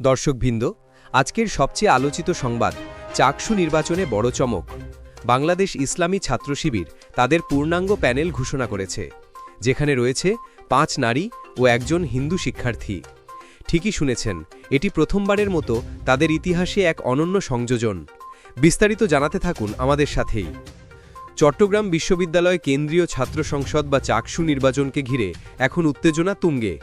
দর্শকবৃন্দ, আজকের সবচেয়ে আলোচিত সংবাদ, চাকসু নির্বাচনে বড় চমক। বাংলাদেশ ইসলামী ছাত্র শিবির তাদের পূর্ণাঙ্গ প্যানেল ঘোষণা করেছে, যেখানে রয়েছে পাঁচ নারী ও একজন হিন্দু শিক্ষার্থী। ঠিকই শুনেছেন, এটি প্রথমবারের মতো তাদের ইতিহাসে এক অনন্য সংযোজন। বিস্তারিত জানাতে থাকুন আমাদের সাথেই। চট্টগ্রাম বিশ্ববিদ্যালয় কেন্দ্রীয় ছাত্র সংসদ বা চাকসু নির্বাচনকে ঘিরে এখন উত্তেজনা তুঙ্গে।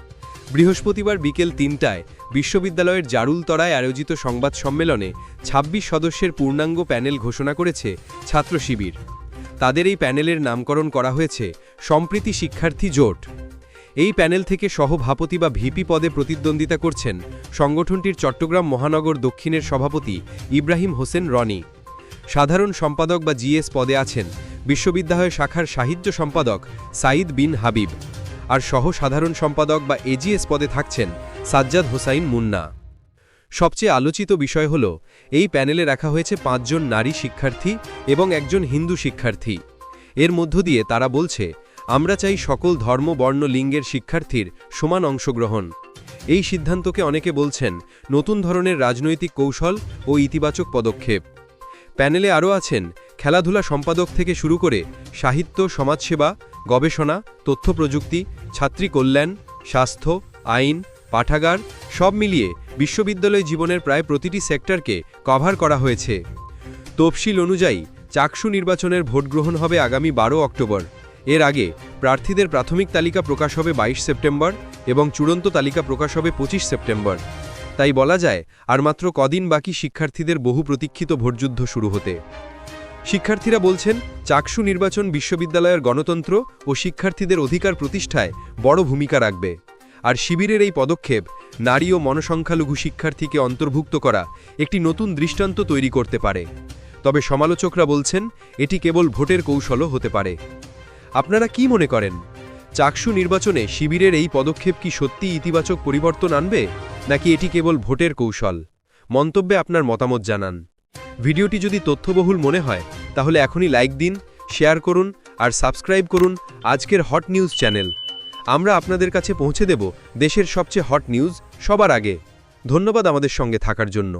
বৃহস্পতিবার বিকেল তিনটায় বিশ্ববিদ্যালয়ের জারুলতরায় আয়োজিত সংবাদ সম্মেলনে ২৬ সদস্যের পূর্ণাঙ্গ প্যানেল ঘোষণা করেছে ছাত্র শিবির। তাদের এই প্যানেলের নামকরণ করা হয়েছে সম্প্রীতি শিক্ষার্থী জোট। এই প্যানেল থেকে সহভাপতি বা ভিপি পদে প্রতিদ্বন্দ্বিতা করছেন সংগঠনটির চট্টগ্রাম মহানগর দক্ষিণের সভাপতি ইব্রাহিম হোসেন রনি। সাধারণ সম্পাদক বা জিএস পদে আছেন বিশ্ববিদ্যালয় শাখার সাহিত্য সম্পাদক সাইদ বিন হাবিব। আর সহ সাধারণ সম্পাদক বা এজিএস পদে থাকছেন সাজ্জাদ হোসাইন মুন্না। সবচেয়ে আলোচিত বিষয় হল, এই প্যানেলে রাখা হয়েছে পাঁচজন নারী শিক্ষার্থী এবং একজন হিন্দু শিক্ষার্থী। এর মধ্য দিয়ে তারা বলছে, আমরা চাই সকল ধর্ম, বর্ণ, লিঙ্গের শিক্ষার্থীর সমান অংশগ্রহণ। এই সিদ্ধান্তকে অনেকে বলছেন, নতুন ধরনের রাজনৈতিক কৌশল ও ইতিবাচক পদক্ষেপ। প্যানেলে আরও আছেন, খেলাধুলা সম্পাদক থেকে শুরু করে সাহিত্য, সমাজসেবা গবেষণা তথ্য প্রযুক্তি ছাত্রী কল্যাণ, স্বাস্থ্য, আইন, পাঠাগার, সব মিলিয়ে বিশ্ববিদ্যালয় জীবনের প্রায় প্রতিটি সেক্টরকে কভার করা হয়েছে। তফসিল অনুযায়ী, চাকসু নির্বাচনের ভোট গ্রহণ হবে আগামী বারো অক্টোবর। এর আগে প্রার্থীদের প্রাথমিক তালিকা প্রকাশ হবে ২২ সেপ্টেম্বর এবং চূড়ান্ত তালিকা প্রকাশ হবে ২৫ সেপ্টেম্বর। তাই বলা যায়, আর মাত্র কদিন বাকি শিক্ষার্থীদের বহু প্রতীক্ষিত ভোটযুদ্ধ শুরু হতে। শিক্ষার্থীরা বলছেন, চাকসু নির্বাচন বিশ্ববিদ্যালয়ের গণতন্ত্র ও শিক্ষার্থীদের অধিকার প্রতিষ্ঠায় বড় ভূমিকা রাখবে। আর শিবিরের এই পদক্ষেপ, নারী ও মনসংখ্যালঘু শিক্ষার্থীকে অন্তর্ভুক্ত করা একটি নতুন দৃষ্টান্ত তৈরি করতে পারে। তবে সমালোচকরা বলছেন, এটি কেবল ভোটের কৌশলও হতে পারে। আপনারা কি মনে করেন? চাকসু নির্বাচনে শিবিরের এই পদক্ষেপ কি সত্যি ইতিবাচক পরিবর্তন আনবে, নাকি এটি কেবল ভোটের কৌশল? মন্তব্যে আপনার মতামত জানান। ভিডিওটি যদি তথ্যবহুল মনে হয়, তাহলে এখনই লাইক দিন, শেয়ার করুন আর সাবস্ক্রাইব করুন আজকের হট নিউজ চ্যানেল। আমরা আপনাদের কাছে পৌঁছে দেব দেশের সবচেয়ে হট নিউজ সবার আগে। ধন্যবাদ আমাদের সঙ্গে থাকার জন্য।